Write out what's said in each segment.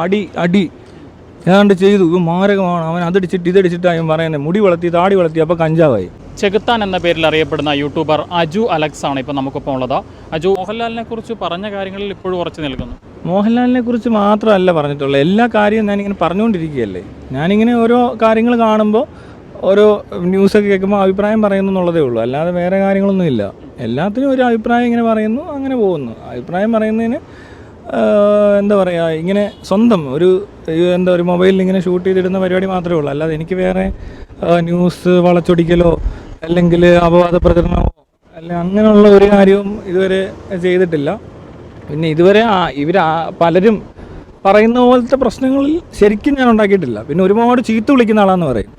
അടി അടി. ഏതാണ്ട് ചെയ്തു. ഇത് മാരകമാണ്. അവൻ അതടിച്ചിട്ട് ഇതടിച്ചിട്ട് അവൻ പറയുന്നത് മുടി വളർത്തി താടി വളർത്തി അപ്പോൾ കഞ്ചാവായി. ചെകുത്താൻ എന്ന പേരിൽ അറിയപ്പെടുന്ന യൂട്യൂബർ അജു അലക്സ് ആണ് ഇപ്പോൾ നമുക്കിപ്പോൾ ഉള്ളത്. അജു മോഹൻലാലിനെ കുറിച്ച് പറഞ്ഞ കാര്യങ്ങളിൽ ഇപ്പോഴും ഉറച്ചു നിൽക്കുന്നു. മോഹൻലാലിനെ കുറിച്ച് മാത്രമല്ല പറഞ്ഞിട്ടുള്ളത് എല്ലാ കാര്യവും ഞാനിങ്ങനെ പറഞ്ഞുകൊണ്ടിരിക്കുകയല്ലേ. ഞാനിങ്ങനെ ഓരോ കാര്യങ്ങൾ കാണുമ്പോൾ ഓരോ ന്യൂസൊക്കെ കേൾക്കുമ്പോൾ അഭിപ്രായം പറയുന്നു എന്നുള്ളതേ ഉള്ളൂ. അല്ലാതെ വേറെ കാര്യങ്ങളൊന്നും ഇല്ല എല്ലാത്തിനും ഒരു അഭിപ്രായം ഇങ്ങനെ പറയുന്നു അങ്ങനെ പോകുന്നു. അഭിപ്രായം പറയുന്നതിന് എന്താ പറയുക ഇങ്ങനെ സ്വന്തം ഒരു എന്താ ഒരു മൊബൈലിൽ ഇങ്ങനെ ഷൂട്ട് ചെയ്തിടുന്ന പരിപാടി മാത്രമേ ഉള്ളൂ. അല്ലാതെ എനിക്ക് വേറെ ന്യൂസ് വളച്ചൊടിക്കലോ അല്ലെങ്കിൽ അപവാദ പ്രചരണമോ അല്ല അങ്ങനെയുള്ള ഒരു കാര്യവും ഇതുവരെ ചെയ്തിട്ടില്ല. പിന്നെ ഇതുവരെ ഇവർ പലരും പറയുന്ന പോലത്തെ പ്രശ്നങ്ങളിൽ ശരിക്കും ഞാൻ ഉണ്ടാക്കിയിട്ടില്ല. പിന്നെ ഒരുപാട് ചീത്ത വിളിക്കുന്ന ആളാന്ന് പറയും.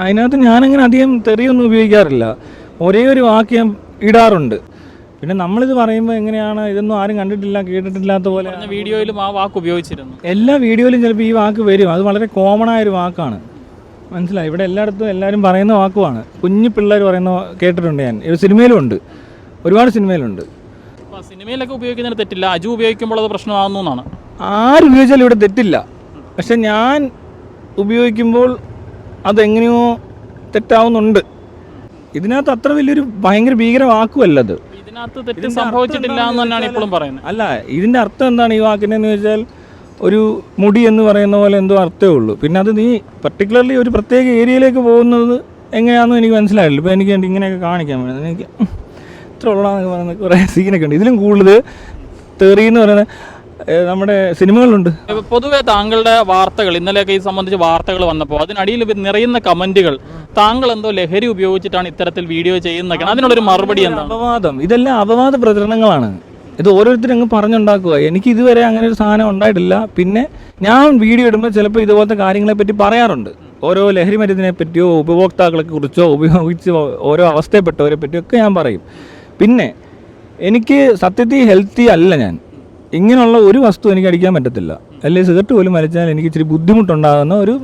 അതിനകത്ത് ഞാനങ്ങനെ അധികം തെറിയൊന്നും ഉപയോഗിക്കാറില്ല. ഒരേ ഒരു വാക്ക് ഇടാറുണ്ട്. പിന്നെ നമ്മളിത് പറയുമ്പോൾ എങ്ങനെയാണ്? ഇതൊന്നും ആരും കണ്ടിട്ടില്ല കേട്ടിട്ടില്ലാത്ത പോലെ വീഡിയോയിലും ആ വാക്ക് ഉപയോഗിച്ചിരുന്നു. എല്ലാ വീഡിയോയിലും ചിലപ്പോൾ ഈ വാക്ക് വരും. അത് വളരെ കോമൺ ആയൊരു വാക്കാണ്. മനസ്സിലായി? ഇവിടെ എല്ലായിടത്തും എല്ലാവരും പറയുന്ന വാക്കുമാണ് കുഞ്ഞു പിള്ളേർ പറയുന്ന കേട്ടിട്ടുണ്ട് ഞാൻ. ഒരു സിനിമയിലും ഉണ്ട്. ഒരുപാട് സിനിമയിലുണ്ട്. സിനിമയിലൊക്കെ ഉപയോഗിക്കുന്നതിന് തെറ്റില്ല. അജു ഉപയോഗിക്കുമ്പോൾ അത് പ്രശ്നമാകുന്നു എന്നാണ്. ആരുപയോഗിച്ചാലും ഇവിടെ തെറ്റില്ല. പക്ഷെ ഞാൻ ഉപയോഗിക്കുമ്പോൾ അതെങ്ങനെയോ തെറ്റാവുന്നുണ്ട്. ഇതിനകത്ത് അത്ര വലിയൊരു ഭയങ്കര ഭീകര വാക്കുമല്ല സംഭവിച്ചിട്ടില്ല എന്ന് തന്നെയാണ് ഇപ്പോഴും പറയുന്നത്. അല്ല ഇതിന്റെ അർത്ഥം എന്താണ് ഈ വാക്കിനെന്ന് വെച്ചാൽ ഒരു മുടി എന്ന് പറയുന്ന പോലെ എന്തോ അർത്ഥമേ ഉള്ളൂ. പിന്നെ അത് നീ പർട്ടിക്കുലർലി ഒരു പ്രത്യേക ഏരിയയിലേക്ക് പോകുന്നത് എങ്ങനെയാണെന്ന് എനിക്ക് മനസ്സിലായില്ല. ഇപ്പോൾ എനിക്ക് ഇങ്ങനെയൊക്കെ കാണിക്കാൻ വേണ്ടി. എനിക്ക് ഇത്ര ഉള്ളതെന്നൊക്കെ പറയുന്ന കുറേ സീനൊക്കെ ഉണ്ട്. ഇതിലും കൂടുതൽ തെറി എന്ന് പറയുന്നത് നമ്മുടെ സിനിമകളുണ്ട്. പൊതുവെ താങ്കളുടെ വാർത്തകൾ ഇന്നലെയൊക്കെ ഈ സംബന്ധിച്ച് വാർത്തകൾ വന്നപ്പോൾ അതിനടിയിൽ നിറയുന്ന കമന്റുകൾ താങ്കൾ എന്തോ ലഹരി ഉപയോഗിച്ചിട്ടാണ് ഇത്തരത്തിൽ വീഡിയോ ചെയ്യുന്നതൊക്കെ. അതിനുള്ളൊരു മറുപടി എന്താ അപവാദം. ഇതെല്ലാം അപവാദ പ്രചരണങ്ങളാണ്. ഇത് ഓരോരുത്തരും അങ്ങ് പറഞ്ഞുണ്ടാക്കുക. എനിക്ക് ഇതുവരെ അങ്ങനെ ഒരു സാധനം ഉണ്ടായിട്ടില്ല. പിന്നെ ഞാൻ വീഡിയോ ഇടുമ്പോൾ ചിലപ്പോൾ ഇതുപോലത്തെ കാര്യങ്ങളെ പറ്റി പറയാറുണ്ട്. ഓരോ ലഹരി മരുന്നിനെ പറ്റിയോ ഉപഭോക്താക്കളെ കുറിച്ചോ ഉപയോഗിച്ച് ഓരോ അവസ്ഥയെപ്പെട്ടവരെ പറ്റിയോ ഒക്കെ ഞാൻ പറയും. പിന്നെ എനിക്ക് സത്യത്തിൽ ഹെൽത്തി അല്ല ഞാൻ. ഇങ്ങനെയുള്ള ഒരു വസ്തു എനിക്ക് അടിക്കാൻ പറ്റത്തില്ല. അല്ലെങ്കിൽ സിഗരറ്റ് പോലും വലിച്ചാൽ എനിക്ക് ഇച്ചിരി ബുദ്ധിമുട്ടുണ്ടാകുന്ന ഒരു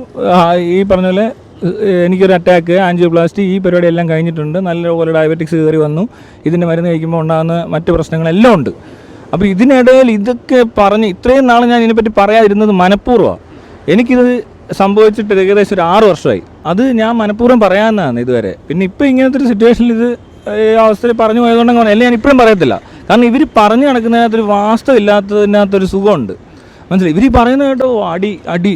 ഈ പറഞ്ഞ പോലെ എനിക്കൊരു അറ്റാക്ക് ആൻജിയോപ്ലാസ്റ്റി ഈ പരിപാടി എല്ലാം കഴിഞ്ഞിട്ടുണ്ട്. നല്ലപോലെ ഡയബറ്റിക്സ് കയറി വന്നു. ഇതിന്റെ മരുന്ന് കഴിക്കുമ്പോൾ ഉണ്ടാകുന്ന മറ്റ് പ്രശ്നങ്ങളെല്ലാം ഉണ്ട്. അപ്പോൾ ഇതിനിടയിൽ ഇതൊക്കെ പറഞ്ഞ് ഇത്രയും നാൾ ഞാൻ ഇതിനെപ്പറ്റി പറയാതിരുന്നത് മനഃപൂർവമാണ്. എനിക്കിത് സംഭവിച്ചിട്ട് ഏകദേശം ഒരു ആറ് വർഷമായി. അത് ഞാൻ മനഃപൂർവം പറയാമെന്നാണ് ഇതുവരെ. പിന്നെ ഇപ്പോൾ ഇങ്ങനത്തെ ഒരു സിറ്റുവേഷനിൽ ഇത് ഈ അവസ്ഥയിൽ പറഞ്ഞു പോയതുകൊണ്ടാണ് അല്ലേ? ഞാൻ ഇപ്പോഴും പറയത്തില്ല. കാരണം ഇവർ പറഞ്ഞു നടക്കുന്നതിനകത്തൊരു വാസ്തവം ഇല്ലാത്തതിനകത്തൊരു സുഖമുണ്ട്. മനസ്സിലായി? ഇവർ പറയുന്ന കേട്ടോ അടി അടി.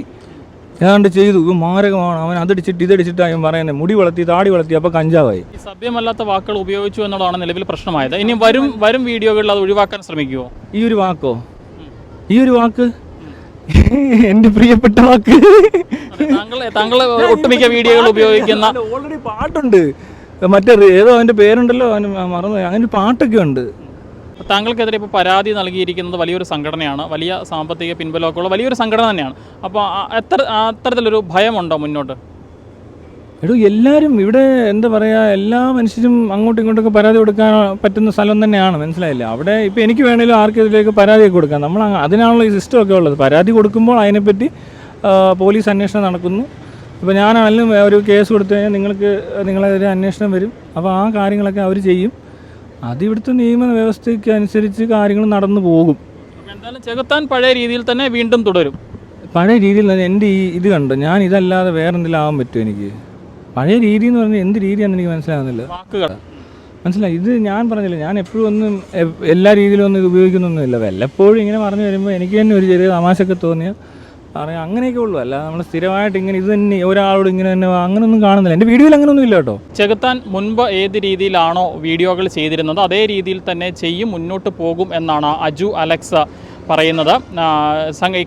ഏതാണ്ട് ചെയ്തു. ഇത് മാരകമാണ്. അവൻ അതടിച്ചിട്ട് ഇതടിച്ചിട്ട് അവൻ പറയുന്നത് മുടി വളർത്തി താടി വളർത്തി അപ്പോൾ കഞ്ചാവായി. സഭ്യമല്ലാത്ത വാക്കുകൾ ഉപയോഗിച്ചു എന്നുള്ളതാണ് നിലവിൽ പ്രശ്നമായത്. ഇനി വരും വരും വീഡിയോകളിൽ അത് ഒഴിവാക്കാൻ ശ്രമിക്കുമോ ഈ ഒരു വാക്കോ? ഈ ഒരു വാക്ക്? എന്റെ പ്രിയപ്പെട്ട വാക്ക്. താങ്കൾ താങ്കൾ ഒട്ടുമിക്ക വീഡിയോകൾ ഉപയോഗിക്കുന്ന ഓൾറെഡി പാട്ടുണ്ട്. മറ്റേ ഏതോ അവന്റെ പേരുണ്ടല്ലോ അവന് മറന്നു അങ്ങനെ ഒരു പാട്ടൊക്കെ ഉണ്ട്. താങ്കൾക്കെതിരെ ഇപ്പോൾ പരാതി നൽകിയിരിക്കുന്നത് വലിയൊരു സംഘടനയാണ്. വലിയ സാമ്പത്തിക പിൻബലമൊക്കെ ഉള്ള വലിയൊരു സംഘടന തന്നെയാണ്. അപ്പോൾ എത്ര അത്തരത്തിലൊരു ഭയമുണ്ടോ മുന്നോട്ട്? എടോ എല്ലാവരും ഇവിടെ എന്താ പറയുക എല്ലാ മനുഷ്യരും അങ്ങോട്ടും ഇങ്ങോട്ടൊക്കെ പരാതി കൊടുക്കാൻ പറ്റുന്ന സ്ഥലം തന്നെയാണ്. മനസ്സിലായില്ല? അവിടെ ഇപ്പോൾ എനിക്ക് വേണമെങ്കിലും ആർക്കെതിരെയൊക്കെ പരാതിയൊക്കെ കൊടുക്കാം. നമ്മൾ അതിനാണല്ലോ ഈ സിസ്റ്റമൊക്കെ ഉള്ളത്. പരാതി കൊടുക്കുമ്പോൾ അതിനെപ്പറ്റി പോലീസ് അന്വേഷണം നടക്കുന്നു. ഇപ്പോൾ ഞാനാണെങ്കിലും ഒരു കേസ് കൊടുത്തു കഴിഞ്ഞാൽ നിങ്ങൾക്ക് നിങ്ങളെതിരെ അന്വേഷണം വരും. അപ്പോൾ ആ കാര്യങ്ങളൊക്കെ അവർ ചെയ്യും. അത് ഇവിടുത്തെ നിയമ വ്യവസ്ഥയ്ക്ക് അനുസരിച്ച് കാര്യങ്ങൾ നടന്നു പോകും. എന്തായാലും ചെകുത്താൻ പഴയ രീതിയിൽ തന്നെ വീണ്ടും തുടരും. പഴയ രീതിയിൽ തന്നെ എന്റെ ഈ ഇത് കണ്ടു? ഞാൻ ഇതല്ലാതെ വേറെ എന്തെങ്കിലും ആവാൻ പറ്റുമോ എനിക്ക്? പഴയ രീതി എന്ന് പറഞ്ഞാൽ എന്ത് രീതിയാണെന്ന് എനിക്ക് മനസ്സിലാകുന്നില്ല വാക്കുകൾ. മനസ്സിലായി? ഇത് ഞാൻ പറഞ്ഞില്ല. ഞാൻ എപ്പോഴും ഒന്നും എല്ലാ രീതിയിലും ഒന്നും ഇത് ഉപയോഗിക്കുന്നൊന്നുമില്ല. വല്ലപ്പോഴും ഇങ്ങനെ പറഞ്ഞു വരുമ്പോൾ എനിക്ക് തന്നെ ഒരു ചെറിയ തമാശയൊക്കെ തോന്നിയ പറയാം അങ്ങനെയൊക്കെ ഉള്ളൂ. അല്ല നമ്മൾ സ്ഥിരമായിട്ട് ഇങ്ങനെ ഇത് തന്നെ ഒരാളോട് ഇങ്ങനെ തന്നെ അങ്ങനെയൊന്നും കാണുന്നില്ല. എന്റെ വീഡിയോയിൽ അങ്ങനെയൊന്നും ഇല്ല കേട്ടോ. ചെകുത്താൻ മുൻപ് ഏത് രീതിയിലാണോ വീഡിയോകൾ ചെയ്തിരുന്നത് അതേ രീതിയിൽ തന്നെ ചെയ്യും മുന്നോട്ട് പോകും എന്നാണ് അജു അലക്സ പറയുന്നത്.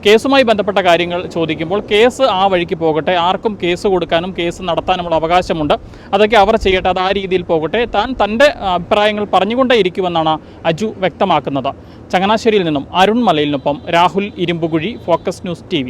കേസുമായി ബന്ധപ്പെട്ട കാര്യങ്ങൾ ചോദിക്കുമ്പോൾ കേസ് ആ വഴിക്ക് പോകട്ടെ ആർക്കും കേസ് കൊടുക്കാനും കേസ് നടത്താനുമുള്ള അവകാശമുണ്ട്. അതൊക്കെ അവർ ചെയ്യട്ടെ അത് ആ രീതിയിൽ പോകട്ടെ. താൻ തന്റെ അഭിപ്രായങ്ങൾ പറഞ്ഞുകൊണ്ടേ ഇരിക്കുമെന്നാണ് അജു വ്യക്തമാക്കുന്നത്. ചങ്ങനാശ്ശേരിയിൽ നിന്നും Arun മലയിലിനൊപ്പം Rahul Irumbukuzhi focus news T